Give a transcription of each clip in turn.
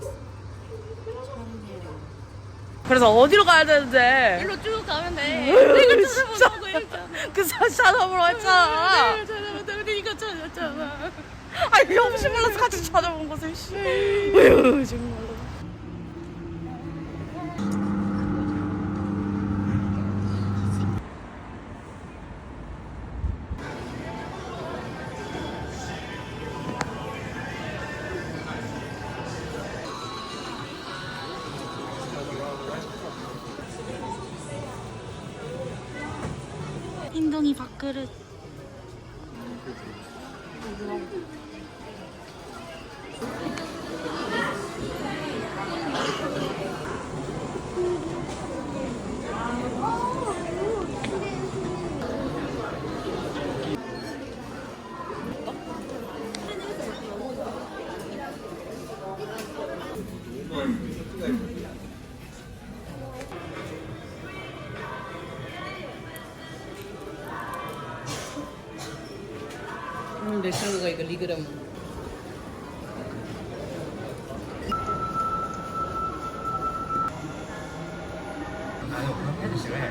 모르겠어. 그래서 어디로 가야 되는데? 일로 쭉 가면 돼. 으, 내가. 찾아보고 했잖아. 그 샤샤업으로 했잖아. 내가 찾아보고 이거 찾았잖아. 아니 혹시 몰라서 같이 찾아본 것을 씨. 정말 không? 친구가 이거 리그램. 아니, 그런 애들 싫어해.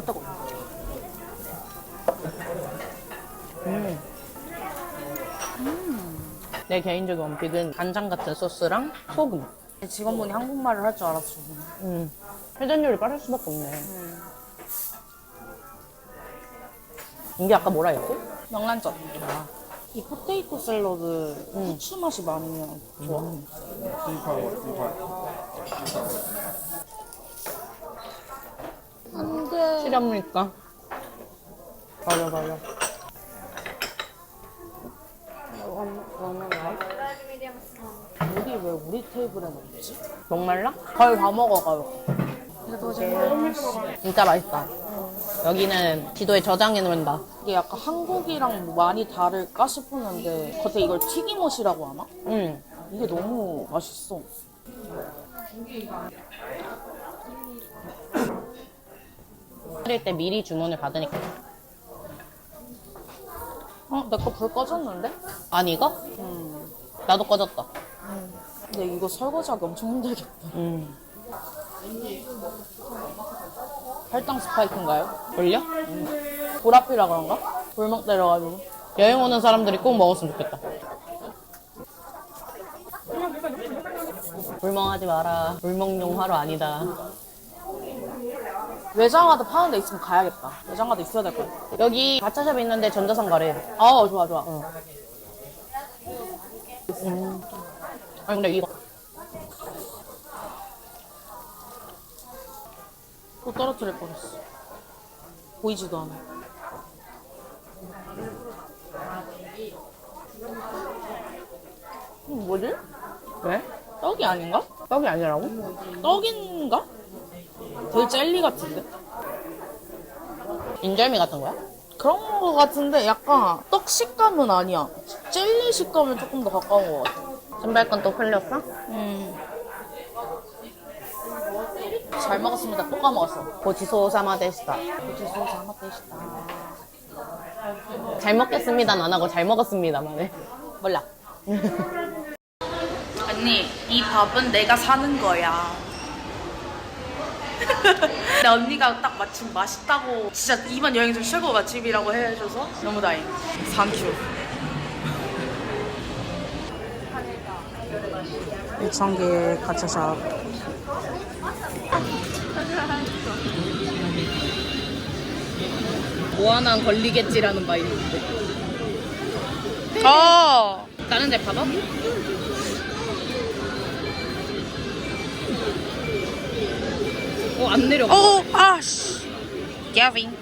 일상 핫도그. 음. 내 개인적인 원픽은 간장 같은 소스랑 소금. 직원분이 한국말을 할 줄 알았어. 음. 회전 요리 빠를 수밖에 없네. 이게 아까 뭐라 했지? 명란젓. 이 포테이토 샐러드 후추 맛이 많으면 좋아. 안돼. 실합니까? 맞아, 맞아. 여기 왜 우리 테이블에 없지? 목말라? 거의 다 먹어가요. 진짜 맛있다. 여기는 지도에 저장해 놓는다. 이게 약간 한국이랑 뭐 많이 다를까 싶었는데 겉에 이걸 튀김옷이라고 하나? 음. 이게 너무 맛있어. 끓일 때 미리 주문을 받으니까. 어? 내 거 불 꺼졌는데? 아니, 이거? 음. 나도 꺼졌다. 근데 이거 설거지하기 엄청 힘들겠다. 음. 할당 스파이크인가요? 돌려? 보라피라 그런가? 불멍 때려가지고. 여행 오는 사람들이 꼭 먹었으면 좋겠다. 불멍하지 마라. 불멍용 화로 아니다. 외장하드 파는 데 있으면 가야겠다. 외장하드 있어야 될 것 같아. 여기 가차샵 있는데 전자상 가래. 아, 좋아, 좋아. 음. 아니 근데 이거 또 떨어뜨릴 뻔했어. 보이지도 않아. 음, 뭐지? 왜? 떡이 아닌가? 떡이 아니라고? 떡인가? 되게 젤리 같은데? 인절미 같은 거야? 그런 거 같은데 약간 떡 식감은 아니야. 젤리 식감은 조금 더 가까운 것 같아. 신발 건또 흘렸어? 음. 잘 먹었습니다. 또 까먹었어. 고지소 사마 데시다. 고지소 잘못되시다. 잘 먹겠습니다는 안 하고 잘 먹었습니다만 해. 몰라. 언니, 이 밥은 내가 사는 거야. 근데 언니가 딱 마침 맛있다고 진짜 이번 여행 중 최고 맛집이라고 해줘서 너무 다행. 상큐. 일창계 가차샵. 뭐 하나 걸리겠지라는 마인드인데. 어. 다른 데 봐봐. 어, 안 내려가. 어, 아씨. 게빈.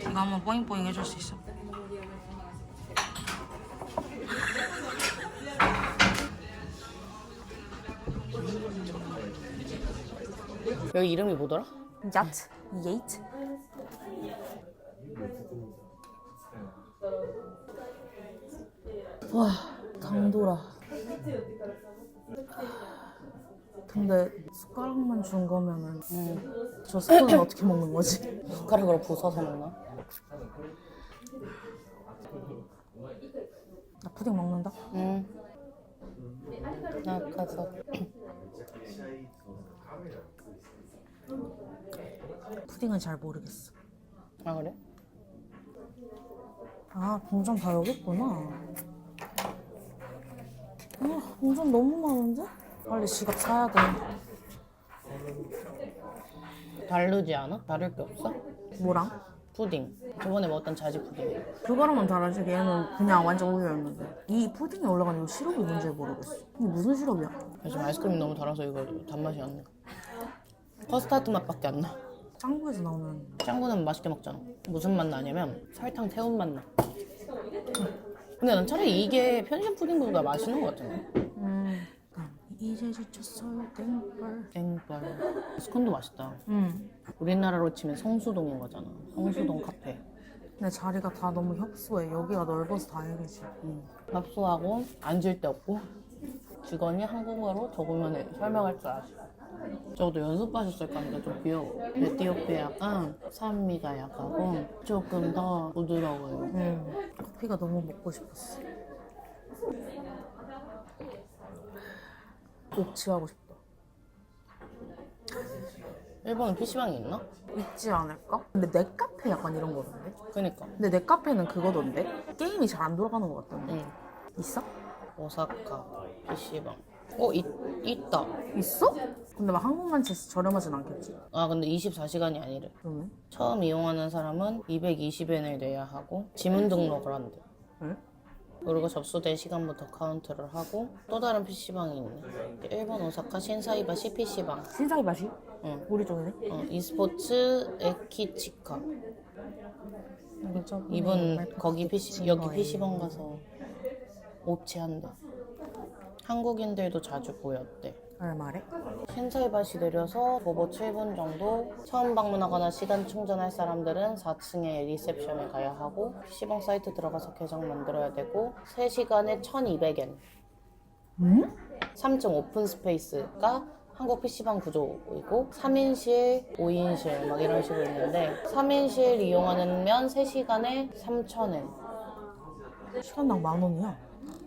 이거 한번 뽀잉뽀잉 해줄 수 있어? 여기 이름이 뭐더라? 야트, 예이트. 와, 당돌아. 근데 숟가락만 준 거면은 저 스프는 어떻게 먹는 거지? 숟가락으로 부숴서 먹나? 나 푸딩 먹는다? 응. 나 가서. 푸딩은 잘 모르겠어. 아, 그래? 아 동전 다 여기 있구나. 아 동전 너무 많은데? 빨리 지갑 사야 돼. 다르지 않아? 다를 게 없어? 뭐랑? 푸딩. 저번에 먹었던 자지 푸딩. 그거랑은 다르지. 얘는 그냥 완전 우유였는데. 이 푸딩에 올라가는 이 시럽이 뭔지 모르겠어. 이게 무슨 시럽이야? 요즘 아이스크림이 너무 달아서 이거 단맛이 안 나. 커스타드 맛밖에 안 나. 짱구에서 나오는 짱구는 맛있게 먹잖아. 무슨 맛 나냐면 설탕 태운 맛 나. 근데 난 차라리 이게 편의점 푸딩보다 맛있는 것 같은데. 음. 이제 지쳤어요 땡벌. 땡벌. 스콘도 맛있다. 음. 우리나라로 치면 성수동인 거잖아. 성수동 카페. 근데 자리가 다 너무 협소해. 여기가 넓어서 다행이지. 음. 합수하고 앉을 데 없고 직원이 한국어로 적으면 설명할 줄 아시. 저도 연습하셨을 건데 좀 귀여워. 에티오피아가 산미가 약하고 조금 더 부드러워요. 음. 커피가 너무 먹고 싶었어. 옥치하고 싶다. 일본은 PC방이 있나? 있지 않을까? 근데 내 카페 약간 이런 거던데? 그니까. 근데 내 카페는 그거던데? 게임이 잘 안 돌아가는 것 같던데? 응. 있어? 오사카 PC방. 어, 있, 있다. 있어? 근데 막 한국만 치서 저렴하진 않겠지? 아, 근데 24시간이 아니래. 그러면? 처음 이용하는 사람은 220엔을 내야 하고 지문 등록을 한대. 응? 그리고 접수된 시간부터 카운트를 하고 또 다른 PC방이 있네. 일본 오사카 신사이바시 PC방. 신사이 맛이? 응. 우리 쪽이네? 어, e스포츠 에키치카. 저기 이분 거기 PC 여기 PC방 가서 옵치한대. 한국인들도 자주 보였대. 얼마래? 신사이바시 내려서 도보 7분 정도 처음 방문하거나 시간 충전할 사람들은 4층에 리셉션에 가야 하고 PC방 사이트 들어가서 계정 만들어야 되고 3시간에 1200엔 응? 3층 오픈 스페이스가 한국 PC방 구조이고 3인실, 5인실 막 이런 식으로 있는데 3인실 이용하면 3시간에 3,000엔 시간당 만 원이야.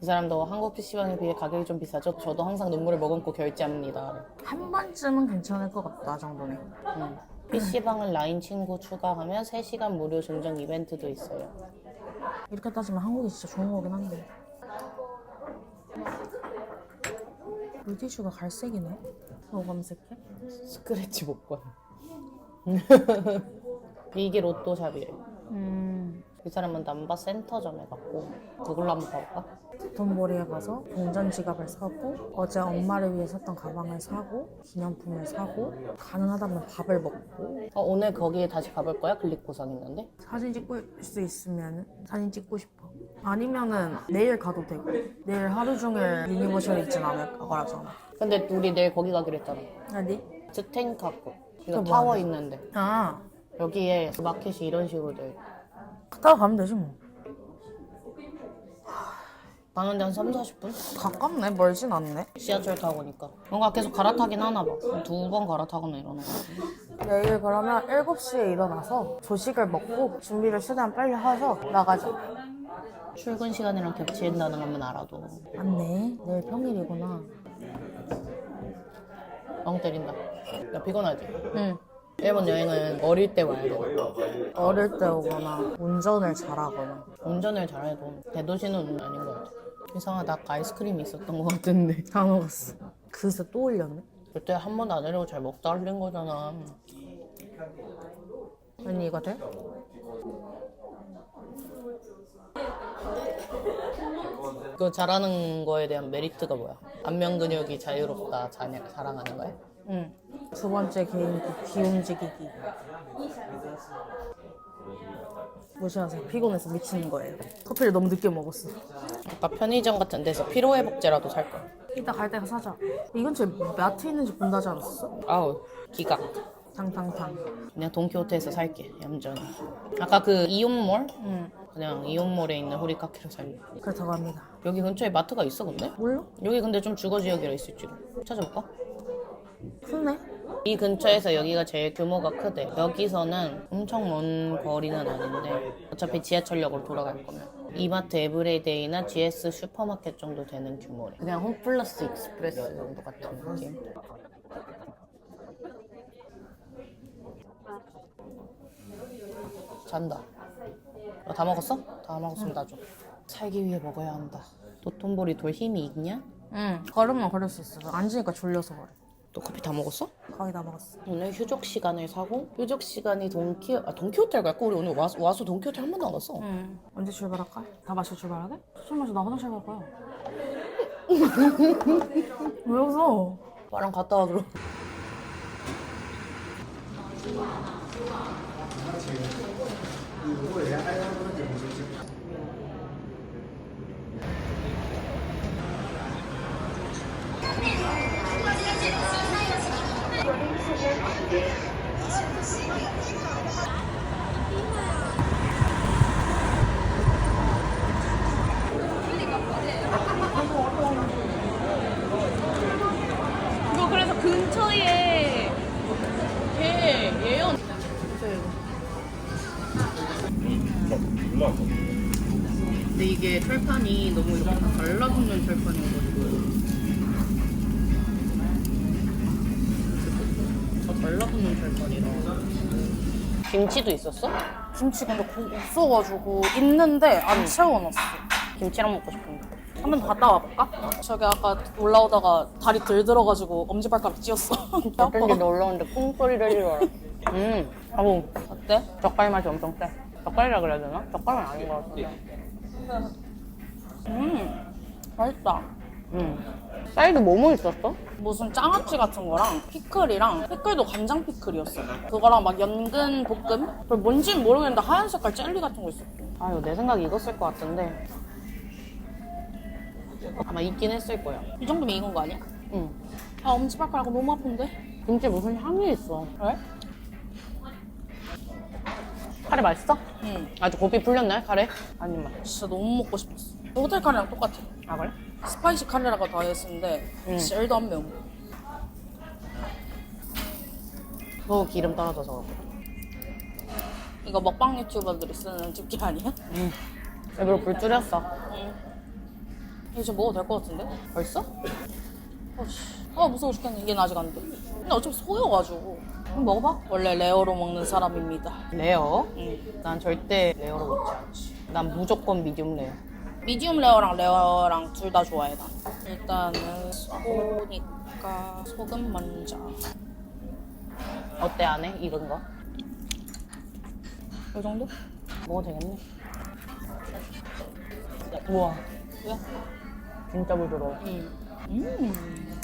이 사람도 한국 PC방에 비해 가격이 좀 비싸죠? 저도 항상 눈물을 머금고 결제합니다 한 번쯤은 괜찮을 것 같다 정도네. 음. PC방을 라인 친구 추가하면 3시간 무료 증정 이벤트도 있어요. 이렇게 따지면 한국이 진짜 좋은 거긴 한데. 물티슈가 갈색이네. 너 검색해? 스크래치 복권. 이게 로또 샵이래. 음. 이 사람은 남바 센터점에 갔고 구글로 한번 봐볼까? 돈벌이에 가서 동전 지갑을 사고 어제 엄마를 위해 샀던 가방을 사고 기념품을 사고 가능하다면 밥을 먹고 어, 오늘 거기에 다시 가볼 거야? 보상 있는데? 사진 찍을 수 있으면 사진 찍고 싶어. 아니면은 내일 가도 되고 내일 하루 종일 유니버셜에 있진 않을 거라잖아. 근데 우리 내일 거기 가기로 했잖아. 어디? 스텐카쿠. 이거 그거 타워 뭐야? 있는데 아 여기에 마켓이 이런 식으로 돼. 있고. 갔다가 가면 되지 뭐. 가는데 한 3, 40분? 가깝네 멀진 않네. 지하철 타고 오니까. 뭔가 계속 갈아타긴 하나 봐. 두 번 갈아타거나 이러는 거. 내일 그러면 7시에 일어나서 조식을 먹고 준비를 최대한 빨리 해서 나가자. 출근 시간이랑 겹친다는 것만 알아도 맞네. 내일 평일이구나. 멍 때린다. 야 피곤하지? 응. 일본 여행은 어릴 때 와야 돼. 어릴 때 오거나 운전을 잘하거나 운전을 잘해도 대도시는 아닌 것 같아. 이상하다. 아까 아이스크림이 있었던 것 같은데. 다 먹었어. 그새 또 올렸네. 그때 한 번도 안 하려고 잘 먹다 흘린 거잖아. 언니 이거 돼? 그 잘하는 거에 대한 메리트가 뭐야? 안면 근육이 자유롭다 자, 자랑하는 거야? 응. 두 번째 개인기 비움직이기. 무시하세요. 피곤해서 미치는 거예요. 커피를 너무 늦게 먹었어. 아까 편의점 같은 데서 피로회복제라도 살 거야. 이따 갈때 사자. 이 근처에 마트 있는지 본다지 않았어? 아우 기각. 탕탕탕. 그냥 돈키호테에서 살게 얌전히. 아까 그 이온몰? 응. 그냥 이온몰에 있는 호리카케로 살게. 그렇다고 합니다. 여기 근처에 마트가 있어 근데? 몰라? 여기 근데 좀 주거 지역이라 있을지도. 찾아볼까? 크네. 이 근처에서 여기가 제일 규모가 크대. 여기서는 엄청 먼 거리는 아닌데 어차피 지하철역으로 돌아갈 거면 이마트 에브리데이나 GS 슈퍼마켓 정도 되는 규모래. 그냥 홈플러스 익스프레스 정도 같은 느낌. 잔다. 어, 다 먹었어? 다 먹었으면 나 줘. 살기 위해 먹어야 한다. 도톤보리 돌 힘이 있냐? 응. 걸으면 걸을 수 있어. 앉으니까 졸려서 그래. 너 커피 다 먹었어? 거의 다 먹었어. 오늘 휴족 시간을 사고 휴족 시간이 돈키 아 돈키호텔 갈까? 우리 오늘 와서, 와서 돈키호텔 한 번도 안 갔어. 응. 언제 출발할까? 다 마시고 출발하게? 술 마셔 나 화장실 갈 거야. 왜 웃어? 나랑 갔다 와 그럼. 이거 그래서 근처에 개 예언. 근데 이게 철판이 너무 이렇게 다 달라붙는 철판이 김치도 있었어? 김치 근데 고- 없어가지고 있는데 안 채워놨어. 김치랑 먹고 싶은데. 한 번 더 갔다 와볼까? 저기 아까 올라오다가 다리 들들어가지고 엄지발가락 찧었어. 어쩐지 놀러 오는데 콩소리를 잃어라. 음, 아우 어때? 젓갈 맛이 엄청 세. 젓갈이라 그래야 되나? 젓갈은 아닌 것 같은데. 음, 맛있다. 음. 사이드 뭐뭐 있었어? 무슨 장아찌 같은 거랑 피클이랑 피클도 간장 피클이었어. 그거랑 막 연근 볶음? 그걸 뭔지는 모르겠는데 하얀 색깔 젤리 같은 거 있었어. 아유 내 생각에 익었을 것 같은데 아마 익긴 했을 거야. 이 정도면 익은 거 아니야? 응. 아 엄지발가락 너무 아픈데? 김치 무슨 향이 있어? 그래? 카레 맛있어? 응. 아주 고비 풀렸나요 카레? 아니면 진짜 너무 먹고 싶었어. 호텔 카레랑 똑같아. 아 그래? 스파이시 카레라고 더 했었는데 응. 진짜 1도 안 매워. 너 기름 떨어져서 그렇고. 이거 먹방 유튜버들이 쓰는 집게 아니야? 응. 일부러 불 줄였어. 이거 좀 먹어도 될 것 같은데? 벌써? 어씨. 아 무서워 죽겠네. 이게 아직 안 돼. 근데 어차피 소여가지고. 한번 먹어봐. 원래 레어로 먹는 사람입니다. 레어? 응. 난 절대 레어로 먹지 않지. 난 무조건 미디움 레어. 미디움 레어랑 레어랑 둘 다 좋아해 난. 일단은 소니까 소금 먼저. 어때 안 해? 익은 거? 이 정도? 먹어도 되겠네. 우와 왜? 진짜 부드러워. 응. 음.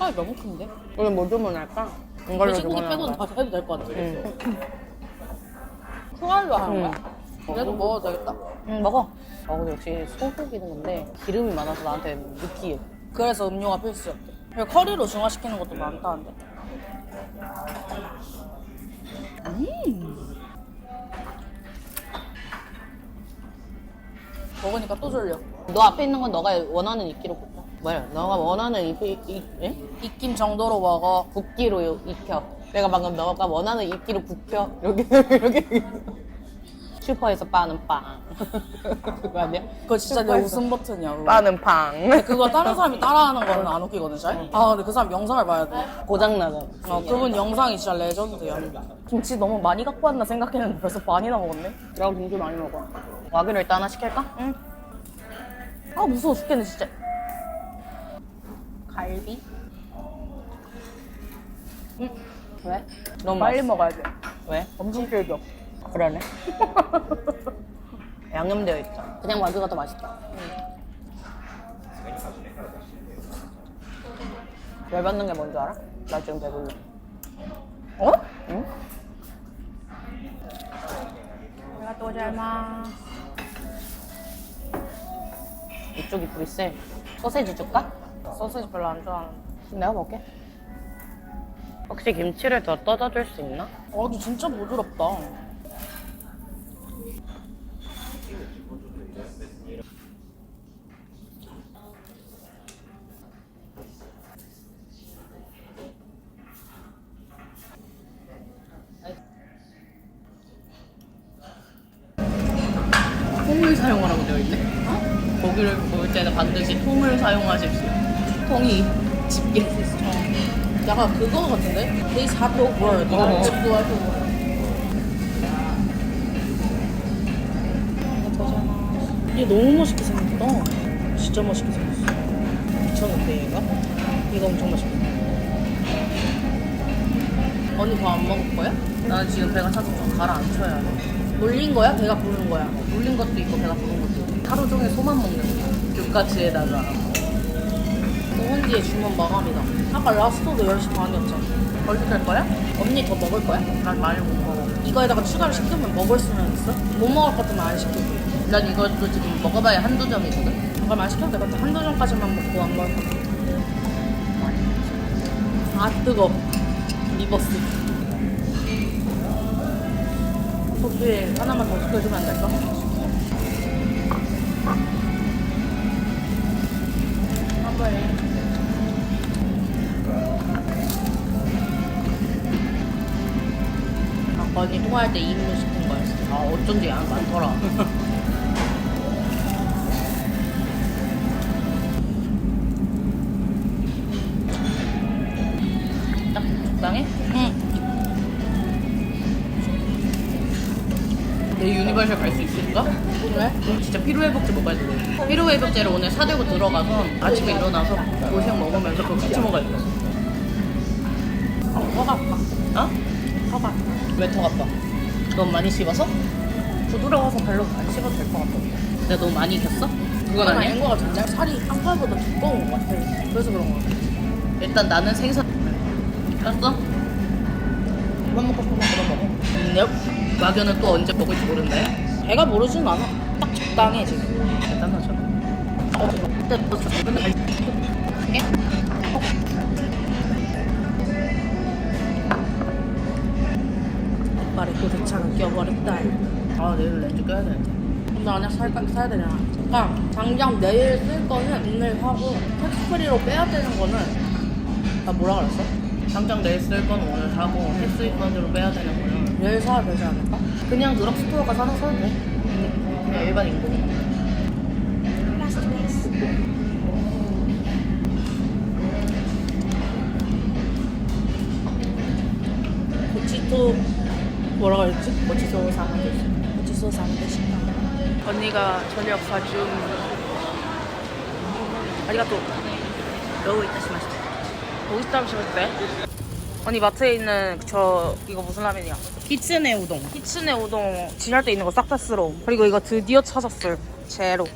아 너무 큰데? 우리 뭐 주문할까? 이걸로 돼지고기 빼고는. 다 해도 될 것 같아. 응. 후알로 하는 응. 거야? 그래도 먹어도 되겠다. 응 먹어. 어 근데 역시 소고기는 근데 기름이 많아서 나한테 느끼해. 그래서 음료가 필수였대. 그리고 커리로 중화시키는 것도 많다는데. 음. 먹으니까 또 졸려. 너 앞에 있는 건 너가 원하는 익기로 굽자. 뭐야? 너가 원하는 익, 익, 익, 예? 익힘 정도로 먹어. 굽기로 익혀. 내가 방금 너가 원하는 익기로 굽혀. 이렇게 이렇게. 슈퍼에서 빠는 빵. 그거 아니야? 그거 진짜 내 웃음 버튼이야. 그거. 빠는 팡. 그거 다른 사람이 따라하는 거는 안 웃기거든, 잘? 아, 근데 그 사람 영상을 봐야 돼. 고장나잖아. 어, 그분 영상이 진짜 레전드야. 김치 너무 많이 갖고 왔나 생각했는데 벌써 반이나 먹었네. 나 김치 많이 먹어. 와규를 일단 하나 시킬까? 응. 아, 무서워 죽겠네, 진짜. 갈비? 응. 왜? 너무 빨리 맛있어. 먹어야 돼. 왜? 엄청 질겨. 그러네. 양념되어 있다. 그냥 와규가 더 맛있다. 열받는 게 뭔지 알아? 나 지금 배불러. 어? 응? 내가 또 잘마. 이쪽이 불이 세. 소세지 줄까? 소세지 별로 안 좋아하는데. 내가 먹게. 혹시 김치를 더 떠다 줄 수 있나? 어, 너 진짜 부드럽다. 약간 그거 같은데? 핫도그 뭐라 해야 어. 집도 핫도그. 얘 너무 맛있게 생겼다. 진짜 맛있게 생겼어. 미쳤는데 얘가? 이거 엄청 맛있게. 언니 더안 먹을 거야? 나는 지금 배가 차서 좀 가라앉혀야 돼. 놀린 거야? 배가 부르는 거야? 물린 것도 있고 배가 부른 것도 있고. 하루 종일 소만 먹는 거야. 육가치에다가. 5분 뒤에 주문 마감이다. 아까 라스트도 10시 반이었잖아. 될 거야? 언니 더 먹을 거야? 난 많이 못 먹어. 이거에다가 추가로 시키면 먹을 수는 있어? 못 먹을 것 같으면 안 시킬게. 난 이것도 지금 먹어봐야 한두 점이거든? 잠깐만 시켜도 될것 같아. 한두 점까지만 먹고 안 먹을 것 같아. 아, 뜨거. 리버스. 혹시 하나만 더 시켜주면 안 될까? 아까 언니 통화할 때 2인분 시킨 거였어. 아, 어쩐지 양 많더라. 딱 적당해? 응. 내 유니버셜 갈 수 있을까? 왜? 응, 진짜 피로회복제 먹어야 돼. 피로회복제를 오늘 사들고 들어가서 아침에 일어나서 도시락 먹으면서 그거 같이 먹어야겠어. 허가 아파. 어? 허가. 왜더 아파? 너무 많이 씹어서? 부드러워서 별로 안 씹어도 될 것 같아. 내가 너무 많이 익혔어? 그건 아니야? 아닌 것 같은데? 살이 한살보다 두꺼운 것 같아. 그래서 그런 것 같아. 일단 나는 생선 땄어? 그만 먹고 싶으면 그만 먹어. 넵. 막연은 또 언제 먹을지 모른대. 배가 모르진 않아. 딱 적당해, 지금. 일단 하자. 어. 근데 너 근데 갈 이게? 말에 고대창을 끼워버렸다. 아 내일 렌즈 껴야 되는데. 오늘 안에 살까 사야 되잖아. 그러니까 당장 내일 쓸 거는 오늘 하고 택스프리로 빼야 되는 거는 나 뭐라 그랬어? 당장 내일 쓸 건 오늘 사고 택스 입건으로 빼야 되는 거는 내일 사야 되지 않을까? 그냥 드럭스토어 가서 하나 사도 돼. 그냥 일반 인공. 고치토 뭐라 그랬지? 고치소 사는 게 있어. 고치소 사는 데 싶다. 언니가 저녁 사준 아리가또 너무 심하시다. 오이스타를 시켰대. 언니 마트에 있는 저 이거 무슨 라면이야? 키츠네 우동. 키츠네 우동 진할 때 있는 거 싹 다 쓸어. 그리고 이거 드디어 찾았어요. 제로.